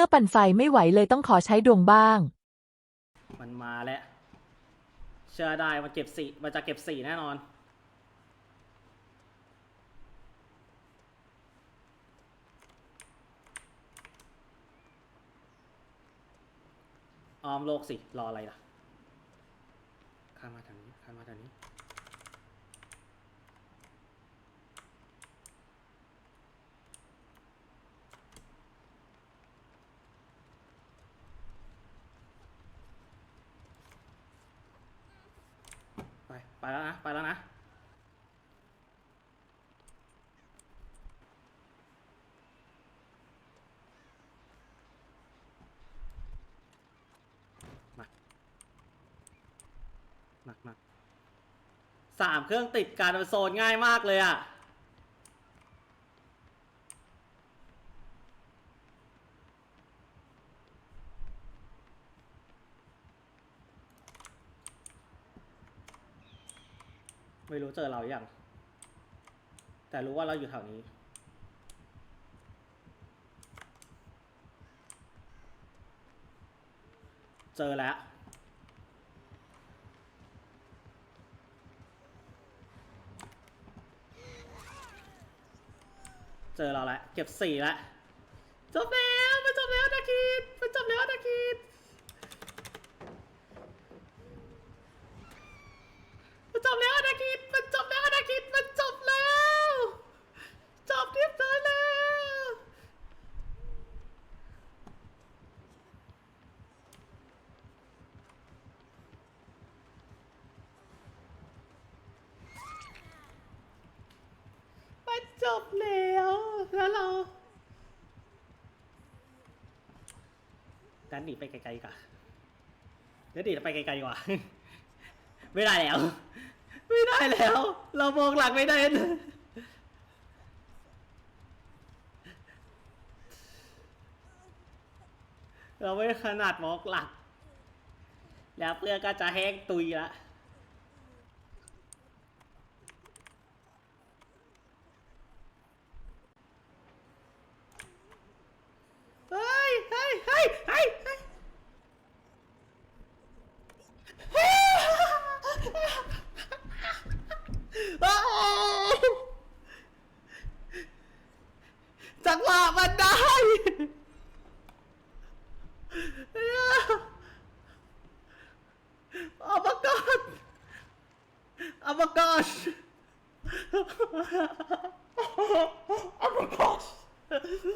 มื่อปั่นไฟไม่ไหวเลยต้องขอใช้ดวงบ้าง มันมาแล้วเชื่อได้มันเก็บสี่มันจะเก็บสี่แน่นอน ออมโลกสิ รออะไรล่ะข้ามมาทางนี้ข้ามมาทางนี้ แล้วนะ ไปแล้วนะ มามามาสามเครื่องติดการโซนง่ายมากเลยอะ่ ไม่รู้เจอเราอย่าง แต่รู้ว่าเราอยู่แถวนี้ เจอแล้ว เจอเราแล้วเก็บสี่แล้วจบแล้วมันจบแล้วนาคิดมันจบแล้วนาคิดมันจบแล้วนาคิดมันจบแล้วนาคิดมันจบแล้ว จบเรียบร้อยแล้ว มันจ บแล้ว แล้วเราดันหนีไปไกลๆก่อนเดี๋ยวหนีไปไกลๆดีกว่า ไม่ได้แล้ว ไม่ได้แล้ว เรามองหลังไม่ได้เราไม่ขนาดมองหลังแล้วเพื่อนก็จะแห้งตุยละ oh my gosh